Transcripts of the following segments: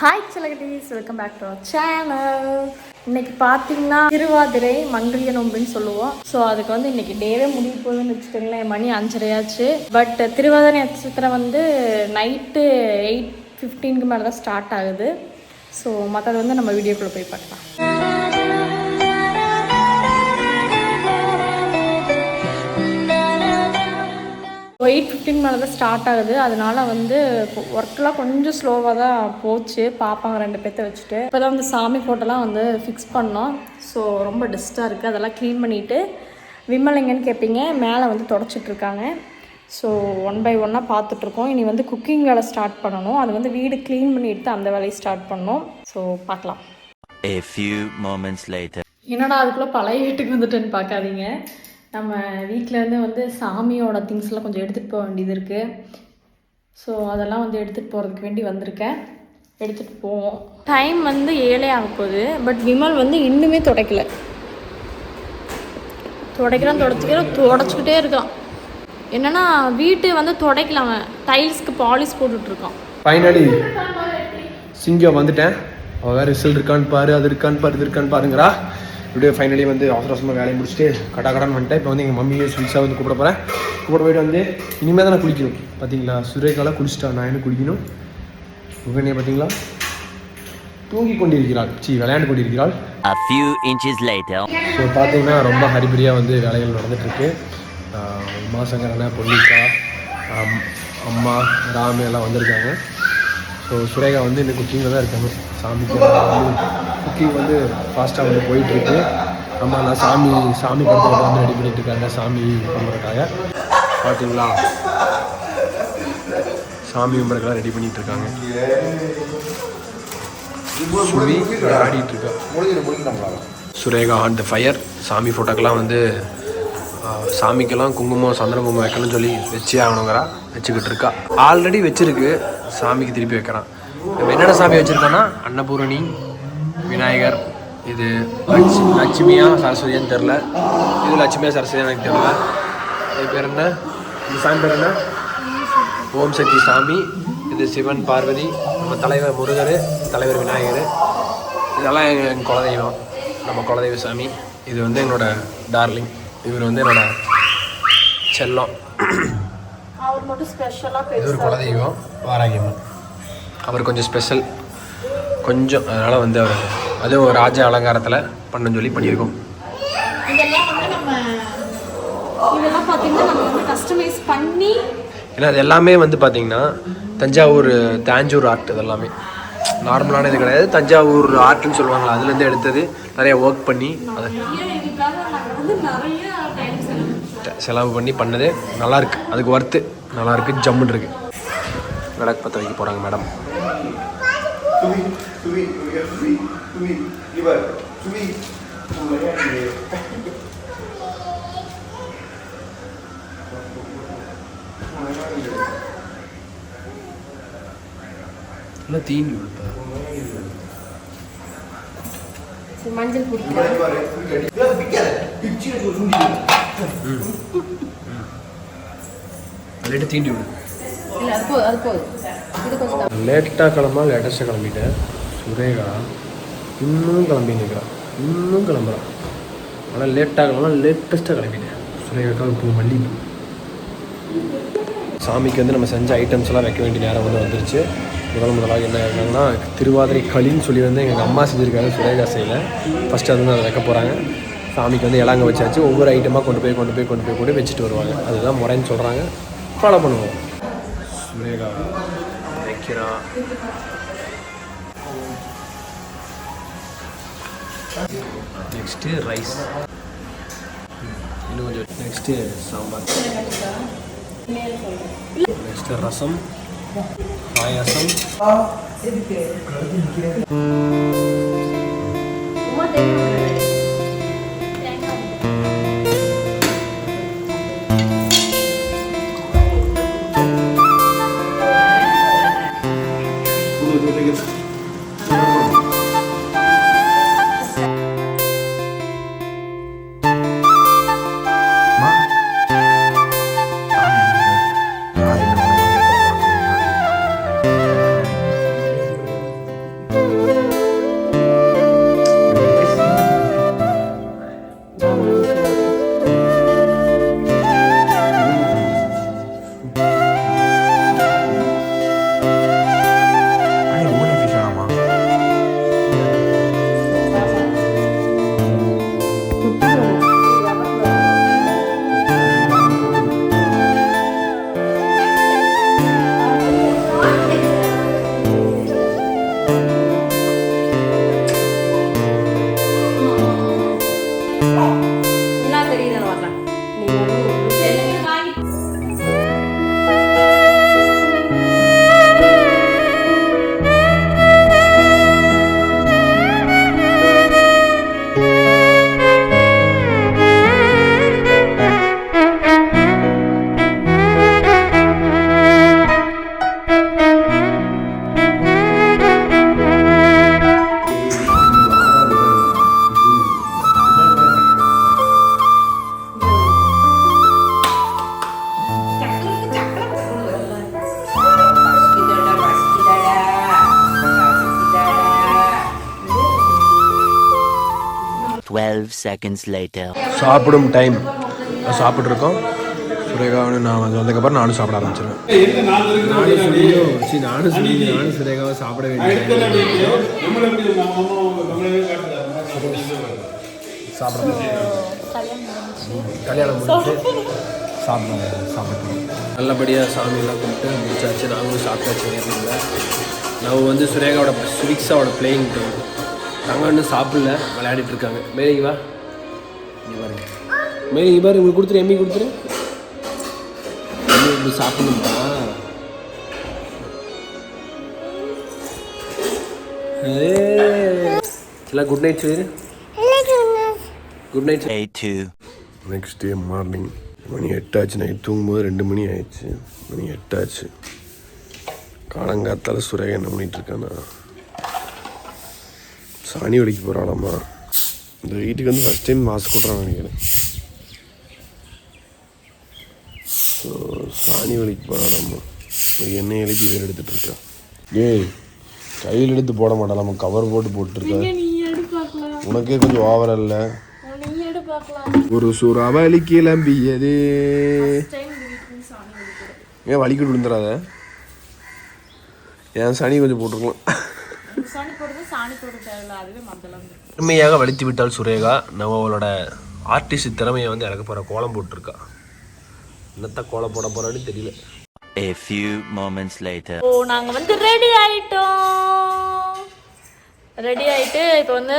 Hi சிலகட்டீஸ் welcome back to our channel இன்னைக்கு பார்த்தீங்கன்னா திருவாதிரை மங்கல்ய நோம்புன்னு சொல்லுவோம். ஸோ அதுக்கு வந்து இன்னைக்கு டேவே முடிய போகுதுன்னு வச்சுக்கோங்களேன். மணி அஞ்சரையாச்சு. பட் திருவாதிரை நட்சத்திரம் வந்து நைட்டு எயிட் ஃபிஃப்டீனுக்கு மேலே தான் ஸ்டார்ட் ஆகுது. ஸோ மற்றது வந்து நம்ம வீடியோக்குள்ளே போய் பார்க்கலாம். எயிட் ஃபிஃப்டின் மேலே தான் ஸ்டார்ட் ஆகுது. அதனால வந்து ஒர்க்லாம் கொஞ்சம் ஸ்லோவாக தான் போச்சு. பாப்பாங்க ரெண்டு பேர்த்த வச்சுட்டு. இப்போ தான் வந்து சாமி ஃபோட்டோலாம் வந்து ஃபிக்ஸ் பண்ணோம். ஸோ ரொம்ப டஸ்ட்டாக இருக்குது அதெல்லாம் க்ளீன் பண்ணிவிட்டு விமல் எங்கன்னு கேட்பீங்க மேலே வந்து தொடச்சிட்டு இருக்காங்க. ஸோ ஒன் பை ஒன்னாக பார்த்துட்ருக்கோம் இனி வந்து குக்கிங் வேலை ஸ்டார்ட் பண்ணணும். அது வந்து வீடு க்ளீன் பண்ணி எடுத்து அந்த வேலையை ஸ்டார்ட் பண்ணோம். ஸோ பார்க்கலாம். A few moments later. என்னடா அதுக்குள்ளே பழைய வீட்டுக்கு வந்துட்டேன்னு பார்க்காதீங்க. நம்ம வீட்டிலேருந்து வந்து சாமியோட திங்ஸ்லாம் கொஞ்சம் எடுத்துகிட்டு போக வேண்டியது இருக்குது ஸோ அதெல்லாம் வந்து எடுத்துகிட்டு போகிறதுக்கு வேண்டி வந்திருக்கேன். எடுத்துகிட்டு போவோம். டைம் வந்து ஏழே ஆக போகுது. பட் விமல் வந்து இன்னுமே துடைக்கல. துடைக்கிறான் துடைச்சிக்கிறான் துடைச்சிக்கிட்டே இருக்கான். என்னன்னா வீட்டு வந்து துடைக்கலாம் அவன். டைல்ஸ்க்கு பாலிஷ் போட்டுட்ருக்கான். ஃபைனலி சிங்கம் வந்துட்டேன். அவள் வேறு ரிசல்ட் இருக்கான்னு பாரு அது இருக்கான்னு பாரு இது இருக்கான்னு பாருங்கிறா இப்படியே ஃபைனலி வந்து அவசர அவசரமாக வேலையை முடிச்சுட்டு கடா கடான்னு வந்துட்டேன். இப்போ வந்து எங்கள் மம்மியை ஸ்வீட்ஸாக வந்து கூப்பிட போகிறேன் கூப்பிட போயிட்டு வந்து இனிமேல் தான் நான் குளிக்கணும். பார்த்தீங்களா சுரேகாலாம் குளிச்சிட்டா நான் என்ன குளிக்கணும்? உடனே பார்த்தீங்களா தூங்கி கொண்டிருக்கிறாள். சி விளையாண்டு கொண்டிருக்கிறாள். A few inches later. So பார்த்தீங்கன்னா ரொம்ப ஹரிபரியாக வந்து வேலைகள் நடந்துகிட்ருக்கு மாசங்கரனை பொன்னிக்கா அம்- அம்மா ராமு எல்லாம் வந்திருக்காங்க. ஸோ சுரேகா வந்து இன்னும் குக்கிங்கில் தான் இருக்காங்க. சாமிக்கு குக்கிங் வந்து ஃபாஸ்ட்டாக வந்து போயிட்டுருக்கு. நம்ம நான் சாமி சாமி படத்தை வந்து ரெடி பண்ணிட்டு இருக்காங்க சாமி கும்பிட்றக்காக பார்த்தீங்களா சாமி கும்பிட்றக்காக ரெடி பண்ணிட்டு இருக்காங்க சுவி ஆடிட்டு இருக்கா சுரேகா ஆன் த ஃபயர் சாமி ஃபோட்டோக்கெல்லாம் வந்து சாமிக்கெல்லாம் குங்குமம் சந்திர குங்குமம் வைக்கணும்னு சொல்லி வச்சே ஆகணுங்கிறா. வச்சுக்கிட்டு இருக்கா ஆல்ரெடி வச்சிருக்கு. சாமிக்கு திருப்பி வைக்கிறான். என்னென்ன சாமி வச்சுருக்கோன்னா அன்னபூரணி விநாயகர் இது லட்ச லட்சுமியா சரஸ்வதியான்னு தெரில இது லட்சுமியா சரஸ்வதியா எனக்கு தெரில இது பேர் என்ன? இந்த சாமி பேர் என்ன? ஓம் சக்தி சாமி. இது சிவன் பார்வதி நம்ம தலைவர் முருகர் தலைவர் விநாயகர். இதெல்லாம் எங்கள் குலதெய்வம். நம்ம குலதெய்வ சாமி. இது வந்து என்னோட டார்லிங் இவர் வந்து என்னோட செல்லம். அவர் மட்டும் ஸ்பெஷலாக இது ஒரு குலதெய்வம். வாராகியம்மன் அவர் கொஞ்சம் ஸ்பெஷல் கொஞ்சம் அதனால் வந்து அவர் அதுவும் ராஜ அலங்காரத்தில் பண்ண சொல்லி பண்ணியிருக்கோம். ஏன்னா அது எல்லாமே வந்து பார்த்தீங்கன்னா தஞ்சாவூர் தாஞ்சூர் ஆர்ட் இதெல்லாமே. நார்மலான இது கிடையாது. தஞ்சாவூர் ஆர்ட்னு சொல்லுவாங்களா அதுலேருந்து எடுத்தது நிறைய ஒர்க் பண்ணி அதை செலவு பண்ணி பண்ணது நல்லா இருக்கு. அதுக்கு ஒர்த்து நல்லா இருக்கு ஜம்முன்னு இருக்கு. விளக்கு பற்ற வைக்க போகிறாங்க madam Subi, Ibar, subi. Semuanya di நல்லா தீனி மஞ்சள் தீண்டி விடு அது போதும் இது கொஞ்சம் லேட்டாக கிளம்பா லேட்டஸ்ட்டாக கிளம்பிட்டேன் சுரேகா இன்னும் கிளம்பி நிற்கிறான் இன்னும் கிளம்புறான் ஆனால் லேட்டாக கிளம்பலாம் லேட்டஸ்ட்டாக கிளம்பிட்டேன் சுரேகாக்காக பூ மல்லிகைப்பூ சாமிக்கு வந்து நம்ம செஞ்ச ஐட்டம்ஸ் எல்லாம் வைக்க வேண்டிய நேரம் வந்து வந்துருச்சு. முதல் முதலாக என்ன இருக்காங்கன்னா திருவாதிரை களின்னு சொல்லி வந்து எங்கள் அம்மா செஞ்சுருக்காங்க சுரேகா செய்யல. ஃபஸ்ட்டு அது வந்து அதை வைக்க போகிறாங்க சாமிக்கு வந்து இலங்க வச்சாச்சு. ஒவ்வொரு ஐட்டமாக கொண்டு போய் கொண்டு போய் கொண்டு போய் கொண்டு வச்சுட்டு வருவாங்க. அதுதான் முறைன்னு சொல்கிறாங்க ஃபாலோ பண்ணுவோம். சுரேகா வைக்கிறான் நெக்ஸ்ட்டு ரைஸ் இன்னும் கொஞ்சம் next sambar. Next rasam. Payasam. Thank. 12 seconds later. சாப்பிடும் டைம் சாப்பிட்ருக்கோம் சுரேகாவும் நான் வந்து வந்ததுக்கப்புறம் நானும் சாப்பிட ஆரம்பிச்சிருவேன். நானும் சுனியும் சி, நானும் சுனியும் நானும் சுரேகாவை சாப்பிட வேண்டிய சாப்பிட கல்யாணம் முடிச்சு சாப்பிட சாப்பிட்டோம் நல்லபடியாக சாமியெல்லாம் கும்பிட்டு முடிச்சாச்சு. நாங்களும் சாப்பிட்டாச்சு. நேரில் நான் வந்து சுரேகாவோட சுவிக்ஸாவோட பிளேயிங் டைம் தங்க இன்னும் சாப்பிடல விளையாடிட்டு இருக்காங்க. மேலே வா. இங்க பாருங்க. மேலே இங்கே பாரு உங்களுக்கு கொடுத்துரு எம்மி கொடுத்துரு. எம்மி இப்படி சாப்பிடணுமா எல்லாம் குட் நைட் சொல்லிடு good night 2. Next day morning மணி எட்டாச்சு. நைட் தூங்கும்போது ரெண்டு மணி ஆயிடுச்சு. மணி எட்டாச்சு. காலங்காத்தால சுரேகா என்ன பண்ணிட்டு இருக்கானா சாணி வலிக்கு போகிறாளாம்மா இந்த வீட்டுக்கு வந்து ஃபஸ்ட் டைம் மாசு கூட்டுறான்னு நினைக்கிறேன். ஸோ சாணி வலிக்கு போகிறாளாம்மா எண்ணெய் எழுதி வேறு எடுத்துட்டு இருக்கா. ஏய் கையில் எடுத்து போட மாட்டாளாம்மா கவர் போட்டு போட்டுருக்கா. உனக்கே கொஞ்சம் ஓவரா இல்லை? ஒரு சுறாவளி கிளம்பியது. ஏன் வலிக்கிட்டு விழுந்துடாத என் சனி கொஞ்சம் போட்டிருக்கலாம்? திறமையாக வலித்து விட்டால் சுரேகா நம்ம அவளோட ஆர்டிஸ்ட் திறமையை வந்து இறக்க போகிற கோலம் போட்டிருக்கா. என்னத்த கோலம் போட போறான்னு தெரியல. A few moments later. ஓ நாங்கள் வந்து ரெடி ஆயிட்டோம். ரெடி ஆயிட்டு இப்போ வந்து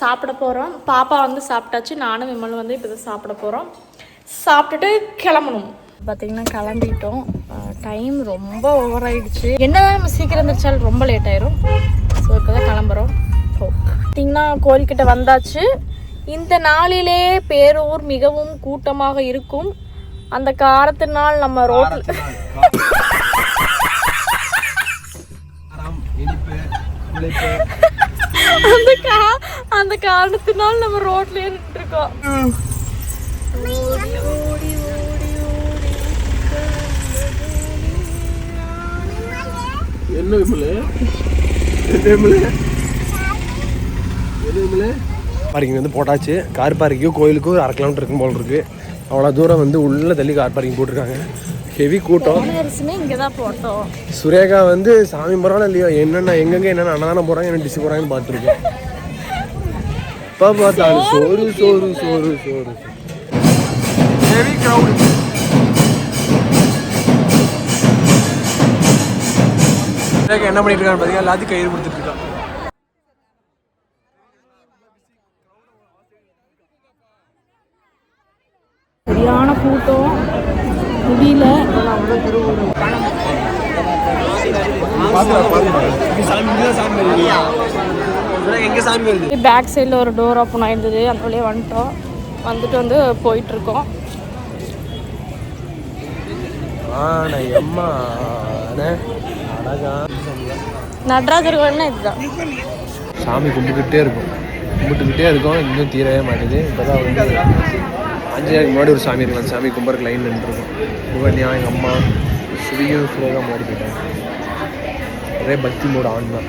சாப்பிட போகிறோம் பாப்பா வந்து சாப்பிட்டாச்சு. நானும் விமல் வந்து இப்போ தான் சாப்பிட போகிறோம் சாப்பிட்டுட்டு கிளம்பணும். பார்த்தீங்கன்னா கிளம்பிட்டோம். டைம் ரொம்ப ஓவர் ஆயிடுச்சு. என்னதான் நம்ம சீக்கிரம் இருந்துச்சாலும் ரொம்ப லேட் ஆயிரும். ஸோ இப்போ தான் கிளம்புறோம். ஸோ பார்த்தீங்கன்னா கோயில்கிட்ட வந்தாச்சு. இந்த நாளிலே பேரூர் மிகவும் கூட்டமாக இருக்கும். அந்த காரத்தினால் நம்ம ரோட்டில் அந்த கா அந்த காரணத்தினால் நம்ம ரோட்ல நின்று இருக்கோம் என்ன விமலு? பார்க்கிங் வந்து போட்டாச்சு. கார் பார்க்கிங்கோ கோயிலுக்கும் ஒரு அரை கிலோமீட்டர் இருக்கும் போல் இருக்கு. அவ்வளோ தூரம் வந்து உள்ள தள்ளி கார் பார்க்கிங் போட்டிருக்காங்க. ஹெவி கூட்டம். சுரேகா வந்து சாமி போகிறாலும் இல்லையோ என்னென்ன எங்கெங்க என்னென்ன அன்னதானம் போகிறாங்க என்ன டிஷ் போகிறாங்கன்னு பார்த்துருக்கோம். இப்போ பார்த்தாலும் சோறு சோறு சோறு சோறு ஹெவி க்ரௌட் சுரேகா என்ன பண்ணிட்டு இருக்கான்னு பார்த்தீங்கன்னா எல்லாத்தையும் கயிறு கொடுத்துட்டு இருக்கா சரியான கூட்டம். முடியல. பேக் சைடில் ஒரு டோர் ஓப்பன் ஆயிருந்தது. அந்த வழியே வந்துட்டோம். வந்துட்டு வந்து போயிட்டு இருக்கோம் ஆனை. அம்மா அழகா. நடராஜர் கோயில்னா இதுதான். சாமி கும்பிட்டுக்கிட்டே இருக்கும். கும்பிட்டுக்கிட்டே இருக்கும். இன்னும் தீரவே மாட்டேது. இப்போதான் வந்து அஞ்சு முன்னாடி ஒரு சாமி இருக்கு அந்த சாமி கும்பருக்கு லைன் நின்றுருக்கும் சுகன்யா எங்கள் அம்மா சுவியும் சுரேகா மாறி போயிட்டாங்க ஒரே பக்தி மூட ஆண் தான்.